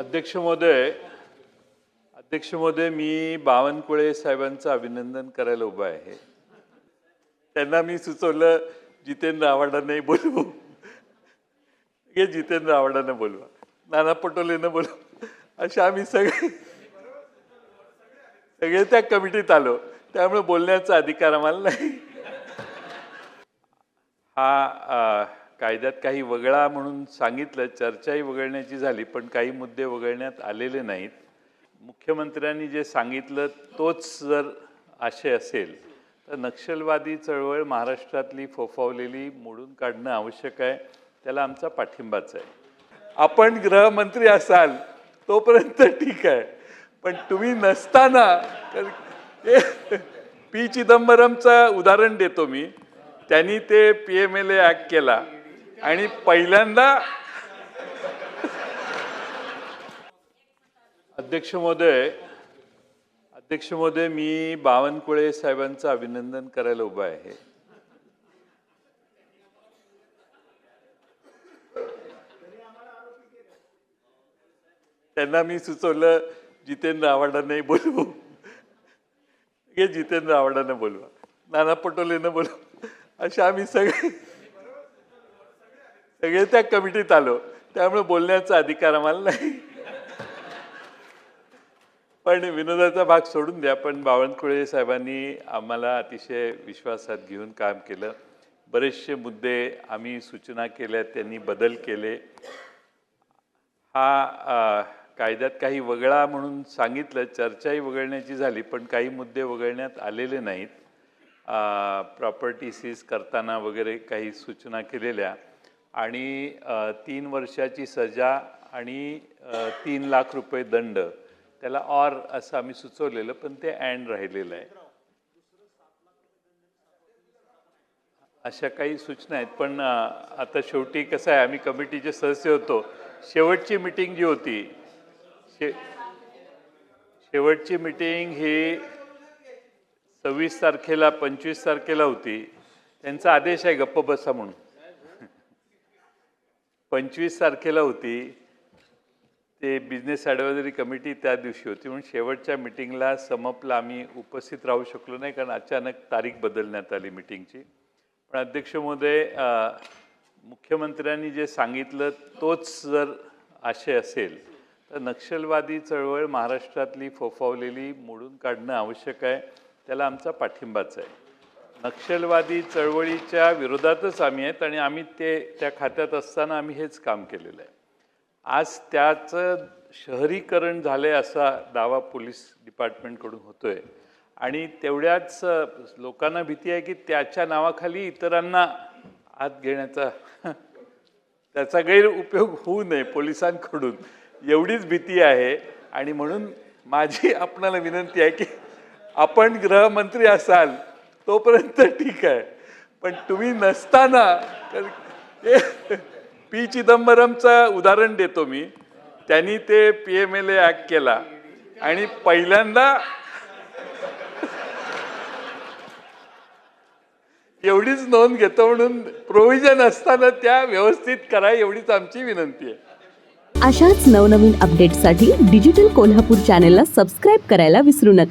अध्यक्ष महोदय अध्यक्ष महोदय मी बावनकुळे साहेबांचं अभिनंदन करायला उभा आहे. त्यांना मी सुचवलं जितेंद्र आव्हाडांनाही बोलवू हे जितेंद्र आव्हाडांना बोलवा नाना पटोलेनं बोलवू अशा आम्ही सगळे सगळे त्या कमिटीत आलो. त्यामुळे बोलण्याचा अधिकार आम्हाला नाही. हा कायद्यात काही वगळा म्हणून सांगितलं चर्चाही वगळण्याची झाली पण काही मुद्दे वगळण्यात आलेले नाहीत. मुख्यमंत्र्यांनी जे सांगितलं तोच जर आशय असेल तर नक्षलवादी चळवळ महाराष्ट्रातली फोफावलेली मोडून काढणं आवश्यक आहे. त्याला आमचा पाठिंबाच आहे. आपण गृहमंत्री असाल तोपर्यंत ठीक आहे. पण तुम्ही नसताना तर पी चिदंबरमचं उदाहरण देतो मी. त्यांनी ते P M L A act केला. आणि पहिल्यांदा अध्यक्ष महोदय अध्यक्ष महोदय मी बावनकुळे साहेबांचं अभिनंदन करायला उभा आहे. त्यांना मी सुचवलं जितेंद्र आव्हाडांनाही बोलवू. हे जितेंद्र आव्हाडांना बोलवा. नाना पटोलेनं बोलवू. अशा आम्ही सगळे सगळे त्या कमिटीत आलो. त्यामुळे बोलण्याचा अधिकार आम्हाला नाही. पण विनोदाचा भाग सोडून द्या. पण बावनकुळे साहेबांनी आम्हाला अतिशय विश्वासात घेऊन काम केलं. बरेचसे मुद्दे आम्ही सूचना केल्या त्यांनी बदल केले. हा कायद्यात काही वगळा म्हणून सांगितलं चर्चाही वगळण्याची झाली पण काही मुद्दे वगळण्यात आलेले नाहीत. प्रॉपर्टी सीज करताना वगैरे काही सूचना केलेल्या. आणि तीन वर्षाची सजा आणि तीन लाख रुपये दंड. त्याला ऑर असं आम्ही सुचवलेलं पण ते अँड राहिलेलं आहे. अशा काही सूचना आहेत पण आता शेवटी कसं आहे आम्ही कमिटीचे सदस्य होतो. शेवटची मिटिंग जी होती शे शेवटची मिटिंग ही सव्वीस तारखेला पंचवीस तारखेला होती. त्यांचा आदेश आहे गप्प बसा म्हणून. पंचवीस तारखेला होती. ते बिझनेस ॲडवायझरी कमिटी त्या दिवशी होती. म्हणून शेवटच्या मिटिंगला समपला आम्ही उपस्थित राहू शकलो नाही कारण अचानक तारीख बदलण्यात आली मिटिंगची पण अध्यक्ष महोदय मुख्यमंत्र्यांनी जे सांगितलं तोच जर आशय असेल तर नक्षलवादी चळवळ महाराष्ट्रातली फोफावलेली मोडून काढणं आवश्यक आहे. त्याला आमचा पाठिंबाच आहे. नक्षलवादी चळवळीच्या विरोधातच आम्ही आहेत आणि आम्ही ते त्या खात्यात असताना आम्ही हेच काम केलेलं आहे. आज त्याचं शहरीकरण झालं आहे असा दावा पोलीस डिपार्टमेंटकडून होतो आहे आणि तेवढ्याच लोकांना भीती आहे की त्याच्या नावाखाली इतरांना आत घेण्याचा त्याचा गैरउपयोग होऊ नये पोलिसांकडून. एवढीच भीती आहे आणि म्हणून माझी आपणाला विनंती आहे की आपण गृहमंत्री असाल तोपर्यंत ठीक आहे. पण तुम्ही नसताना तर पी चिदंबरमचं उदाहरण देतो मी. त्यांनी ते P M L A act केला. आणि पहिल्यांदा एवढीच नोंद घेतो म्हणून प्रोव्हिजन असताना त्या व्यवस्थित करा एवढीच आमची विनंती आहे. अशाच नवनवीन अपडेटसाठी डिजिटल कोल्हापूर चॅनेलला सबस्क्राईब करायला विसरू नका.